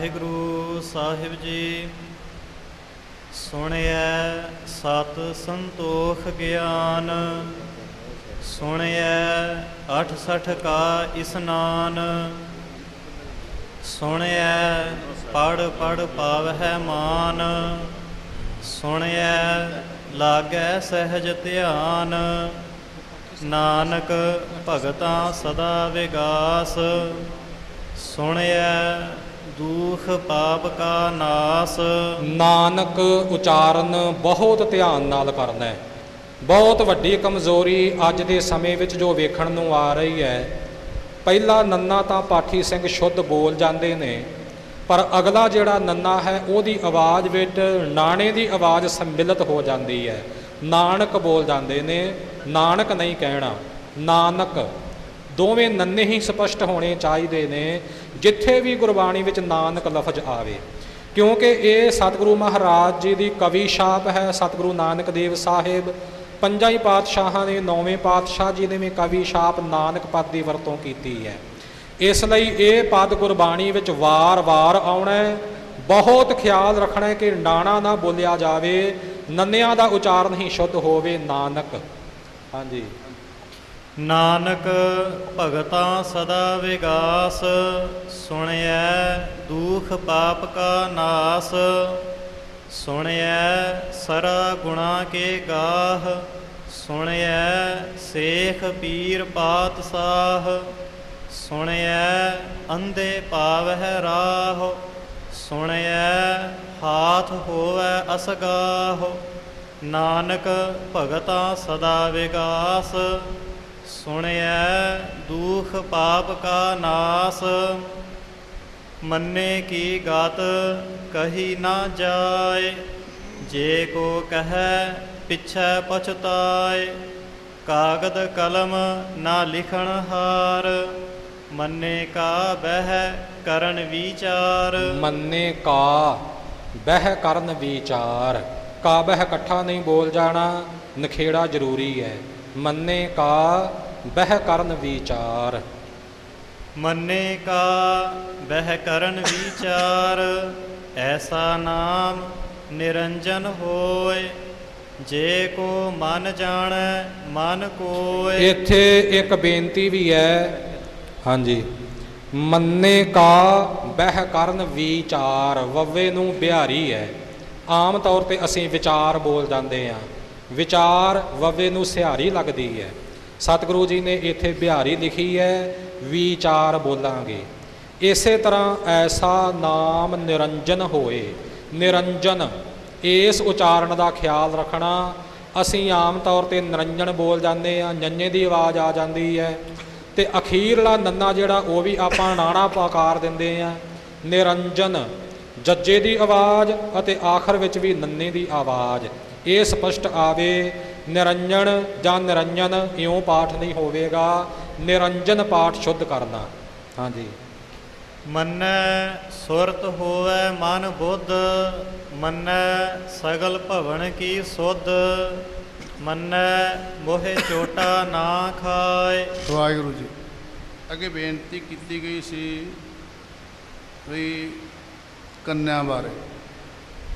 ਵਾਹਿਗੁਰੂ ਸਾਹਿਬ ਜੀ, ਸੁਣਿਐ ਸਤ ਸੰਤੋਖ ਗਿਆਨ, ਸੁਣਿਐ ਅਠ ਸਠ ਕਾ ਇਸਨਾਨ, ਸੁਣਿਐ ਪੜ ਪੜ ਪਾਵਹਿ ਮਾਨ, ਸੁਣਿਐ ਲਾਗੈ ਸਹਿਜ ਧਿਆਨ, ਨਾਨਕ ਭਗਤਾਂ ਸਦਾ ਵਿਗਾਸ, ਸੁਣਿਐ ਦੁਖ ਪਾਪ ਕਾ ਨਾਸ। ਨਾਨਕ ਉਚਾਰਨ ਬਹੁਤ ਧਿਆਨ ਨਾਲ ਕਰਨਾ ਹੈ। ਬਹੁਤ ਵੱਡੀ ਕਮਜ਼ੋਰੀ ਅੱਜ ਦੇ ਸਮੇਂ ਵਿੱਚ ਜੋ ਵੇਖਣ ਨੂੰ ਆ ਰਹੀ ਹੈ। ਪਹਿਲਾ ਨੰਨਾ ਤਾਂ ਪਾਠੀ ਸਿੰਘ ਸ਼ੁੱਧ ਬੋਲ ਜਾਂਦੇ ਨੇ, ਪਰ ਅਗਲਾ ਜਿਹੜਾ ਨੰਨਾ ਹੈ, ਉਹਦੀ ਆਵਾਜ਼ ਵਿੱਚ ਨਾਣੇ ਦੀ ਆਵਾਜ਼ ਸੰਮਿਲਿਤ ਹੋ ਜਾਂਦੀ ਹੈ। ਨਾਨਕ ਬੋਲ ਜਾਂਦੇ ਨੇ, ਨਾਨਕ ਨਹੀਂ ਕਹਿਣਾ, ਨਾਨਕ। ਦੋਵੇਂ ਨੰਨੇ ਹੀ ਸਪਸ਼ਟ ਹੋਣੇ ਚਾਹੀਦੇ ਨੇ, ਜਿੱਥੇ ਵੀ ਗੁਰਬਾਣੀ ਵਿੱਚ ਨਾਨਕ ਲਫ਼ਜ਼ ਆਵੇ। ਕਿਉਂਕਿ ਇਹ ਸਤਿਗੁਰੂ ਮਹਾਰਾਜ ਜੀ ਦੀ ਕਵੀ ਛਾਪ ਹੈ, ਸਤਿਗੁਰੂ ਨਾਨਕ ਦੇਵ ਸਾਹਿਬ। ਪੰਜਾਂ ਹੀ ਪਾਤਸ਼ਾਹਾਂ ਨੇ, ਨੌਵੇਂ ਪਾਤਸ਼ਾਹ ਜੀ ਨੇ ਵੀ ਕਵੀ ਛਾਪ ਨਾਨਕ ਪਦ ਦੀ ਵਰਤੋਂ ਕੀਤੀ ਹੈ। ਇਸ ਲਈ ਇਹ ਪਦ ਗੁਰਬਾਣੀ ਵਿੱਚ ਵਾਰ-ਵਾਰ ਆਉਣਾ ਹੈ। ਬਹੁਤ ਖਿਆਲ ਰੱਖਣਾ ਹੈ ਕਿ ਨਾਣਾ ਨਾ ਬੋਲਿਆ ਜਾਵੇ, ਨੰਨਿਆਂ ਦਾ ਉਚਾਰਨ ਹੀ ਸ਼ੁੱਧ ਹੋਵੇ ਨਾਨਕ। ਹਾਂਜੀ। ਨਾਨਕ ਭਗਤਾਂ ਸਦਾ ਵਿਗਾਸ, ਸੁਣਿਐ ਦੁਖ ਪਾਪ ਕਾ ਨਾਸ, ਸੁਣਿਐ ਸਰਾ ਗੁਣਾ ਕੇ ਗਾਹ, ਸੁਣਿਐ ਸੇਖ ਪੀਰ ਪਾਤਸ਼ਾਹ, ਸੁਣਿਐ ਅੰਧੇ ਪਾਵਹਿ ਰਾਹ, ਸੁਣਿਐ ਹਾਥ ਹੋਵੈ ਅਸਗਾਹ। ਨਾਨਕ ਭਗਤਾਂ ਸਦਾ ਵਿਗਾਸ ਸੁਣਿਐ ਦੁਖ ਪਾਪ ਕਾ ਨਾਸ, ਮੰਨੇ ਕੀ ਗਾਤ ਕਹੀ ਨਾ ਜਾਏ, ਜੇ ਕੋ ਕਹੈ ਪਿਛੈ ਪਛਤਾਏ, ਕਾਗਦ ਕਲਮ ਨਾ ਲਿਖਣ ਹਾਰ, ਮੰਨੇ ਕਾ ਬਹਿ ਕਰਨ ਵਿਚਾਰ। ਮੰਨੇ ਕਾ ਬਹਿ ਕਰਨ ਵਿਚਾਰ, ਕਾ ਬਹਿ ਇਕੱਠਾ ਨਹੀਂ ਬੋਲ ਜਾਣਾ, ਨਖੇੜਾ ਜ਼ਰੂਰੀ ਹੈ। ਮੰਨੇ ਕਾ ਬਹਿ ਕਰਨ ਵਿਚਾਰ। ਮੰਨੇ ਕਾ ਬਹਿ ਕਰਨ ਵਿਚਾਰ ਐਸਾ ਨਾਮ ਨਿਰੰਜਨ ਹੋਏ ਜੇ ਕੋ ਮਨ ਜਾਣੈ ਮਨ ਕੋਏ। ਇੱਥੇ ਇੱਕ ਬੇਨਤੀ ਵੀ ਹੈ। ਹਾਂਜੀ। ਮੰਨੇ ਕਾ ਬਹਿ ਕਰਨ ਵਿਚਾਰ ਵਵੇ ਨੂੰ ਬਿਹਾਰੀ ਹੈ। ਆਮ ਤੌਰ ਤੇ ਅਸੀਂ ਵਿਚਾਰ ਬੋਲ ਜਾਂਦੇ ਹਾਂ। ਵਿਚਾਰ ਵਵੇ ਨੂੰ ਸਿਹਾਰੀ ਲੱਗਦੀ ਹੈ। ਸਤਿਗੁਰੂ ਜੀ ਨੇ ਇੱਥੇ ਬਿਹਾਰੀ ਲਿਖੀ ਹੈ, ਵਿਚਾਰ ਬੋਲਾਂਗੇ। ਇਸੇ ਤਰ੍ਹਾਂ ਐਸਾ ਨਾਮ ਨਿਰੰਜਨ ਹੋਏ। ਨਿਰੰਜਨ, ਇਸ ਉਚਾਰਨ ਦਾ ਖਿਆਲ ਰੱਖਣਾ। ਅਸੀਂ ਆਮ ਤੌਰ ਤੇ ਨਿਰੰਜਨ ਬੋਲ ਜਾਂਦੇ ਆ ਨੰਨੇ ਦੀ ਆਵਾਜ਼ ਆ ਜਾਂਦੀ ਹੈ। ਤੇ ਅਖੀਰਲਾ ਨੰਨਾ ਜਿਹੜਾ, ਉਹ ਵੀ ਆਪਾਂ ਨਾਣਾ ਪਾਕਾਰ ਦਿੰਦੇ ਆ ਨਿਰੰਜਨ, ਜੱਜੇ ਦੀ ਆਵਾਜ਼ ਅਤੇ ਆਖਰ ਵਿੱਚ ਵੀ ਨੰਨੇ ਦੀ ਆਵਾਜ਼। ਇਹ ਸਪਸ਼ਟ ਆਵੇ ਨਿਰੰਜਨ ਜਾਂ ਨਿਰੰਜਨ ਇਉਂ ਪਾਠ ਨਹੀਂ ਹੋਵੇਗਾ ਨਿਰੰਜਨ ਪਾਠ ਸ਼ੁੱਧ ਕਰਨਾ। ਹਾਂਜੀ। ਮੰਨੈ ਸੁਰਤ ਹੋਵੈ ਮਨ ਬੁੱਧ ਮੰਨੈ ਸਗਲ ਭਵਨ ਕੀ ਸੁਧ ਮੰਨੈ ਮੋਹਿ ਚੋਟਾ ਨਾ ਖਾਏ। ਵਾਹਿਗੁਰੂ ਜੀ ਅੱਗੇ ਬੇਨਤੀ ਕੀਤੀ ਗਈ ਸੀ ਵੀ ਕੰਨਿਆਂ ਬਾਰੇ।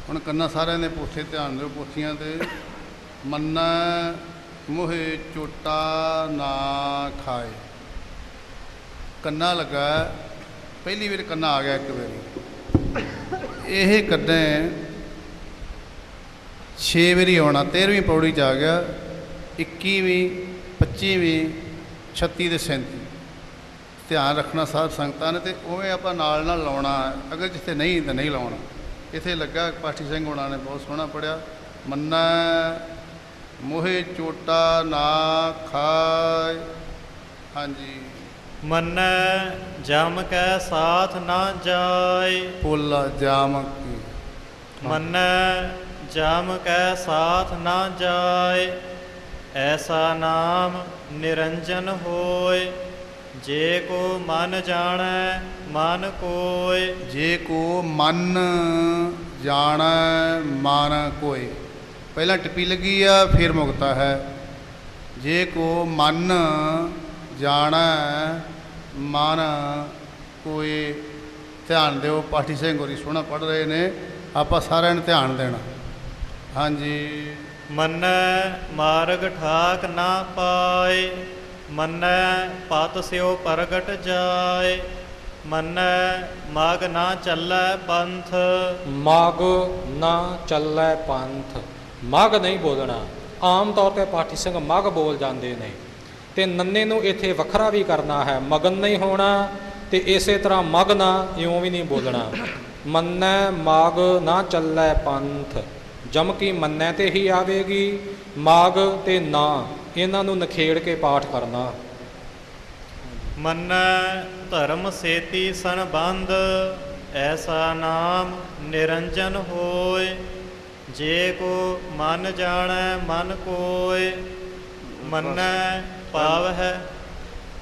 ਹੁਣ ਕੰਨਾਂ ਸਾਰਿਆਂ ਦੇ ਪੋਥੇ ਧਿਆਨ ਦਿਓ, ਪੋਥੀਆਂ ਤੇ। ਮੰਨਾ ਮੋਹੇ ਚੋਟਾ ਨਾ ਖਾਏ। ਕੰਨਾ ਲੱਗਾ, ਪਹਿਲੀ ਵਾਰ ਕੰਨਾ ਆ ਗਿਆ ਇੱਕ ਵਾਰੀ। ਇਹ ਕੰਨੇ 6 ਵਾਰੀ ਆਉਣਾ 13ਵੀਂ ਪੌੜੀ 'ਚ ਆ ਗਿਆ 21ਵੀਂ 25ਵੀਂ 36 ਤੇ 37 ਧਿਆਨ ਰੱਖਣਾ ਸਾਧ ਸੰਗਤਾਂ ਨੇ ਤੇ ਉਵੇਂ ਆਪਾਂ ਨਾਲ ਨਾਲ ਲਾਉਣਾ, ਅਗਰ ਜਿੱਥੇ ਨਹੀਂ ਤਾਂ ਨਹੀਂ ਲਾਉਣਾ। ਇੱਥੇ ਲੱਗਾ ਪਾਠੀ ਸਿੰਘ ਹੋਣਾ ਨੇ ਬਹੁਤ ਸੋਹਣਾ ਪੜਿਆ ਮੰਨਾ ਮੋਹੇ ਚੋਟਾ ਨਾ ਖਾਏ ਹਾਂਜੀ। ਮੰਨੈ ਜਮ ਕੈ ਸਾਥ ਨਾ ਜਾਏ ਪੋਲਾ ਜਾਮ ਕੀ। ਮੰਨੈ ਜਮ ਕੈ ਸਾਥ ਨਾ ਜਾਏ ਐਸਾ ਨਾਮ ਨਿਰੰਜਨ ਹੋਏ ਜੇ ਕੋ ਮਨ ਜਾਣੈ ਮਨ ਕੋਏ ਜੇ ਕੋ ਮਨ ਜਾਣੈ ਮਨ ਕੋਏ ਪਹਿਲਾਂ ਟਿੱਪੀ ਲੱਗੀ ਆ ਫਿਰ ਮੁਕਤਾ ਹੈ। ਜੇ ਕੋ ਮਨ ਜਾਣੈ ਮਨ ਕੋਏ ਧਿਆਨ ਦਿਓ ਪਾਠੀ ਸਿੰਘ ਹੋਰੀ ਸੋਹਣਾ ਪੜ ਰਹੇ ਨੇ। ਆਪਾਂ ਸਾਰਿਆਂ ਨੇ ਧਿਆਨ ਦੇਣਾ। ਹਾਂਜੀ। ਮੰਨੈ ਮਾਰਗ ਠਾਕ ਨਾ ਪਾਏ ਮੰਨੈ ਪਤ ਸਿਓ ਪ੍ਰਗਟ ਜਾਏ। ਮੰਨੈ, ਮਗ ਨਾ ਚੱਲੈ ਪੰਥ। ਮਗ ਨਾ ਚੱਲੈ ਪੰਥ। ਮਗ ਨਹੀਂ ਬੋਲਣਾ। ਆਮ ਤੌਰ ਤੇ ਪਾਠੀ ਸਿੰਘ ਮਗ ਬੋਲ ਜਾਂਦੇ ਨੇ। ਤੇ ਨੰਨੇ ਨੂੰ ਇੱਥੇ ਵੱਖਰਾ ਵੀ ਕਰਨਾ ਹੈ। ਮਗਨ ਨਹੀਂ ਹੋਣਾ ਤੇ ਇਸੇ ਤਰ੍ਹਾਂ ਮਗ ਨਾ ਇਉਂ ਵੀ ਨਹੀਂ ਬੋਲਣਾ। ਮੰਨੈ, ਮਗ ਨਾ ਚੱਲੈ ਪੰਥ। ਜਮਕੀ ਮੰਨੈ ਤੇ ਹੀ ਆਵੇਗੀ। ਮਗ ਤੇ ਨਾ। ਇਹਨਾਂ ਨੂੰ ਨਖੇੜ ਕੇ ਪਾਠ ਕਰਨਾ। ਮੰਨੈ ਧਰਮ ਸੇਤੀ ਸੰਬੰਧ, ਐਸਾ ਨਾਮ ਨਿਰੰਜਨ ਹੋਏ। ਜੇ ਕੋ ਮਨ ਜਾਣੈ, ਮਨ ਕੋਏ। ਮੰਨੈ ਭਾਵ ਹੈ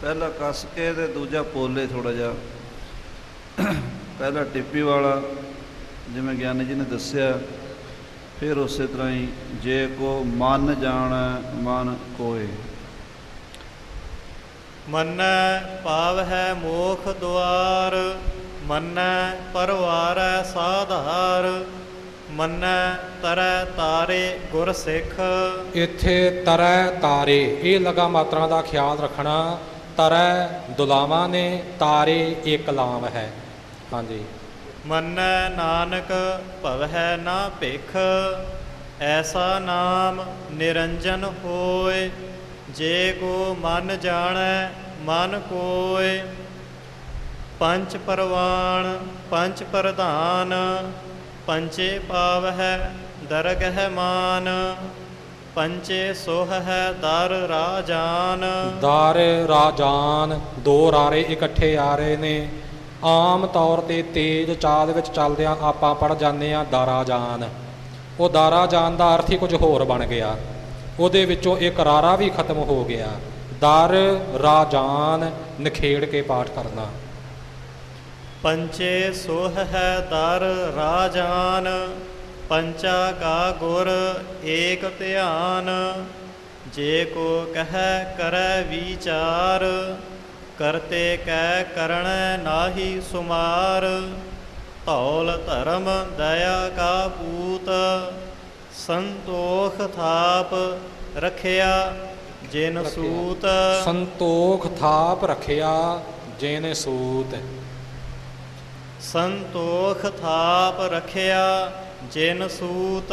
ਪਹਿਲਾ ਕੱਸ ਕੇ ਤੇ ਦੂਜਾ ਪੋਲੇ ਥੋੜਾ ਜਿਹਾ। ਪਹਿਲਾ ਟਿੱਪੀ ਵਾਲਾ, ਜਿਵੇਂ ਗਿਆਨੀ ਜੀ ਨੇ ਦੱਸਿਆ, ਫਿਰ ਉਸੇ ਤਰ੍ਹਾਂ ਹੀ ਜੇ ਕੋ ਮਨ ਜਾਣੈ, ਮਨ ਕੋਏ। ਮੰਨੈ ਭਾਵ ਹੈ ਮੋਖ ਦੁਆਰ ਮੰਨੈ ਪਰਵਾਰੈ ਸਾਧਾਰ ਮੰਨੈ ਤਰੈ ਤਾਰੇ ਗੁਰ ਸਿੱਖ। ਇੱਥੇ ਤਰੈ ਤਾਰੇ ਇਹ ਲਗਾ ਮਾਤਰਾ ਦਾ ਖਿਆਲ ਰੱਖਣਾ ਤਰੈ ਦੁਲਾਵਾਂ ਨੇ ਤਾਰੇ ਇੱਕ ਲਾਮ ਹੈ। ਹਾਂਜੀ। ਮੰਨੈ ਨਾਨਕ ਭਵਹਿ ਨਾ ਭਿਖ ਐਸਾ ਨਾਮ ਨਿਰੰਜਨ ਹੋਏ ਜੇ ਕੋ ਮਨ ਜਾਣੈ, ਮਨ ਕੋਇ। ਪੰਚ ਪਰਵਾਣ ਪੰਚ ਪ੍ਰਧਾਨ। ਪੰਚੇ ਪਾਵ ਹੈ ਦਰਗਹਿ ਮਾਨ। ਪੰਚੇ ਸੋਹ ਹੈ ਦਰ ਰਾਜਾਨ। ਦਰ ਰਾਜਾਨ, ਦੋ ਰਾਰੇ ਇਕੱਠੇ ਆ ਰਹੇ ਨੇ। ਆਮ ਤੌਰ ਤੇ ਤੇਜ਼ ਚਾਲ ਵਿੱਚ ਚੱਲਦਿਆਂ ਆਪਾਂ ਪੜ ਜਾਂਦੇ ਆ ਦਾਰਾ ਜਾਨ। ਉਹ ਦਾਰਾ ਜਾਨ ਦਾ ਅਰਥ ਹੀ ਕੁਝ ਹੋਰ ਬਣ ਗਿਆ। ਉਹਦੇ ਵਿੱਚੋਂ ਇੱਕ ਰਾਰਾ ਵੀ ਖਤਮ ਹੋ ਗਿਆ। ਦਰ ਰਾਜਾਨ ਨਖੇੜ ਕੇ ਪਾਠ ਕਰਨਾ। ਪੰਚੇ ਸੋਹ ਹੈ ਦਰ ਰਾਜਾਨ ਪੰਚਾ ਕਾ ਗੁਰ ਏਕ ਧਿਆਨ। ਜੇ ਕੋ ਕਹੈ ਕਰੈ ਵਿਚਾਰ, ਕਰਤੇ ਕੈ ਕਰਣੈ ਨਾਹੀ ਸੁਮਾਰ। ਧੌਲ ਧਰਮ ਦਇਆ ਕਾ ਪੂਤ ਸੰਤੋਖ ਥਾਪ ਰਖਿਆ ਜਿਨ ਸੂਤ ਸੰਤੋਖ ਥਾਪ ਰਖਿਆ ਜੇਨੇ ਸੂਤ। ਸੰਤੋਖ ਥਾਪ ਰਖਿਆ ਜਿਨ ਸੂਤ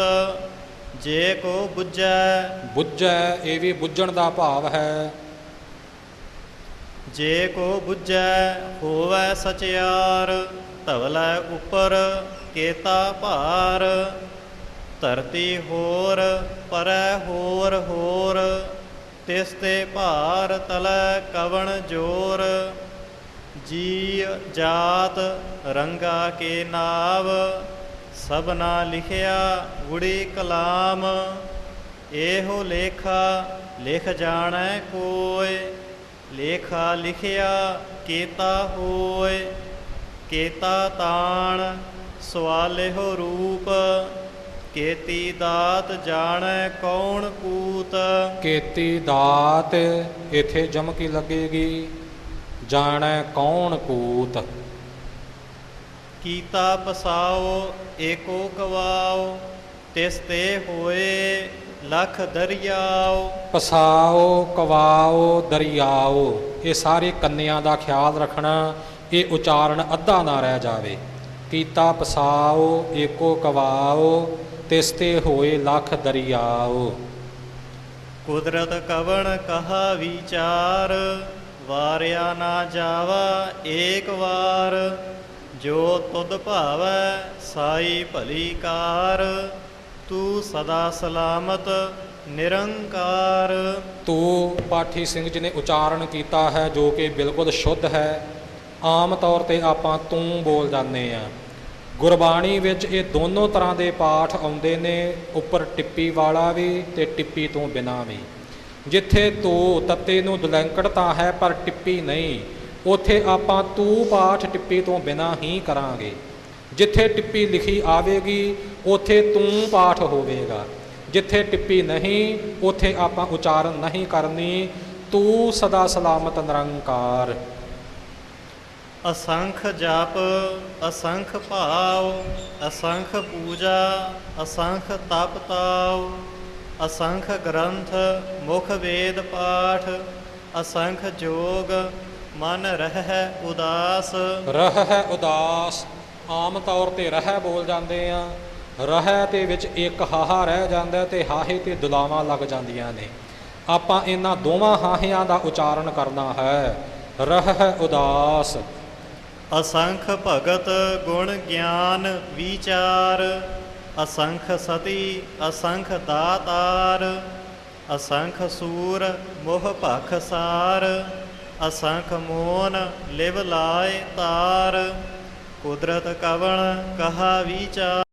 ਜੇ ਕੋ 부ਜੈ ਬੁੱਝੈ ਇਹ ਵੀ ਬੁੱਝਣ ਦਾ ਭਾਵ ਹੈ। ਜੇ ਕੋ 부ਜੈ ਹੋਵੈ ਸਚਿਆਰ ਧਵਲੈ ਉਪਰ ਕੇਤਾ ਭਾਰ। ਧਰਤੀ ਹੋਰ, ਪਰੈ ਹੋਰ ਹੋਰ। ਤਿਸ ਤੇ ਭਾਰ ਤਲੈ ਕਵਣ ਜੋਰ। ਜੀ ਜਾਤ ਰੰਗਾ ਕੇ ਨਾਵ। ਸਭਨਾ ਲਿਖਿਆ ਗੁੜੀ ਕਲਾਮ। ਇਹੋ ਲੇਖਾ ਲਿਖ ਜਾਣੈ ਕੋਇ। ਲੇਖਾ ਲਿਖਿਆ ਕੀਤਾ ਹੋਏ ਕੀਤਾ ਤਾਣ ਸਵਾਲਿਹੋ ਰੂਪ। ਕੇਤੀ ਦਾਤ ਜਾਣੈ ਕੌਣ ਕੂਤ? ਕੇਤੀ ਦਾਤ ਇਥੇ ਜਮਕੀ ਲੱਗੇਗੀ ਜਾਣੈ ਕੌਣ ਕੂਤ? ਕੀਤਾ ਪਸਾਓ ਏਕੋ ਕਵਾਓ ਤਿਸ ਤੇ ਹੋਏ ਲਖ ਦਰਿਆਓ। ਪਸਾਓ ਕਵਾਓ ਦਰਿਆਓ ਇਹ ਸਾਰੇ ਕੰਨਿਆਂ ਦਾ ਖਿਆਲ ਰੱਖਣਾ ਇਹ ਉਚਾਰਨ ਅੱਧਾ ਨਾ ਰਹਿ ਜਾਵੇ। ਕੀਤਾ ਪਸਾਓ ਏਕੋ ਕਵਾਓ ਤਿਸ ਤੇ ਹੋਏ ਲਖ ਦਰਿਆਓ ਕੁਦਰਤ ਕਵਣ ਕਹਾ ਵਿਚਾਰ ਵਾਰਿਆ ਨਾ ਜਾਵਾ ਏਕ ਵਾਰ। ਜੋ ਤੁਧ ਭਾਵੈ ਸਾਈ ਭਲੀ ਕਾਰ ਤੂੰ ਸਦਾ ਸਲਾਮਤ ਨਿਰੰਕਾਰ। ਤੂੰ ਪਾਠੀ ਸਿੰਘ ਜੀ ਨੇ ਉਚਾਰਨ ਕੀਤਾ ਹੈ ਜੋ ਕਿ ਬਿਲਕੁਲ ਸ਼ੁੱਧ ਹੈ। ਆਮ ਤੌਰ ਤੇ ਆਪਾਂ ਤੂੰ ਬੋਲ ਜਾਂਦੇ ਆ ਗੁਰਬਾਣੀ ਵਿੱਚ ਇਹ ਦੋਨੋਂ ਤਰ੍ਹਾਂ ਦੇ ਪਾਠ ਆਉਂਦੇ ਨੇ, ਉੱਪਰ ਟਿੱਪੀ ਵਾਲਾ ਵੀ ਤੇ ਟਿੱਪੀ ਤੋਂ ਬਿਨਾਂ ਵੀ। ਜਿੱਥੇ ਤੂੰ ਤੱਤੇ ਨੂੰ ਦੁਲੰਕੜ ਤਾਂ ਹੈ, ਪਰ ਟਿੱਪੀ ਨਹੀਂ। ਉਥੇ ਆਪਾਂ ਤੂੰ ਪਾਠ ਟਿੱਪੀ ਤੋਂ ਬਿਨਾਂ ਹੀ ਕਰਾਂਗੇ। ਜਿੱਥੇ ਟਿੱਪੀ ਲਿਖੀ ਆਵੇਗੀ, ਉਥੇ ਤੂੰ ਪਾਠ ਹੋਵੇਗਾ। ਜਿੱਥੇ ਟਿੱਪੀ ਨਹੀਂ, ਉਥੇ ਆਪਾਂ ਉਚਾਰਨ ਨਹੀਂ ਕਰਨੀ। ਤੂੰ ਸਦਾ ਸਲਾਮਤ ਨਿਰੰਕਾਰ। ਅਸੰਖ ਜਾਪ, ਅਸੰਖ ਭਾਵ, ਅਸੰਖ ਪੂਜਾ, ਅਸੰਖ ਤਪ ਤਾਉ, ਅਸੰਖ ਗ੍ਰੰਥ, ਮੁਖ ਵੇਦ ਪਾਠ, ਅਸੰਖ ਜੋਗ, ਮਨ ਰਹਿ ਉਦਾਸ। ਰਹਿ ਉਦਾਸ, ਆਮ ਤੌਰ ਤੇ ਰਹਿ ਬੋਲ ਜਾਂਦੇ ਆ। ਰਹਿ ਤੇ ਵਿੱਚ ਇੱਕ ਹਾਹਾ ਰਹਿ ਜਾਂਦਾ ਤੇ ਹਾਹੇ ਤੇ ਦੁਲਾਵਾਂ ਲੱਗ ਜਾਂਦੀਆਂ ਨੇ। ਆਪਾਂ ਇਹਨਾਂ ਦੋਵਾਂ ਹਾਹਿਆਂ ਦਾ ਉਚਾਰਨ ਕਰਨਾ ਹੈ। ਰਹਿ ਉਦਾਸ ਅਸੰਖ ਭਗਤ ਗੁਣ ਗਿਆਨ ਵਿਚਾਰ, ਅਸੰਖ ਸਤੀ, ਅਸੰਖ ਦਾਤਾਰ, ਅਸੰਖ ਸੂਰ ਮੋਹ ਭਖ ਸਾਰ, ਅਸੰਖ ਮੋਨ ਲਿਵ ਲਾਏ ਤਾਰ, ਕੁਦਰਤ ਕਵਣ ਕਹਾ ਵਿਚਾਰ।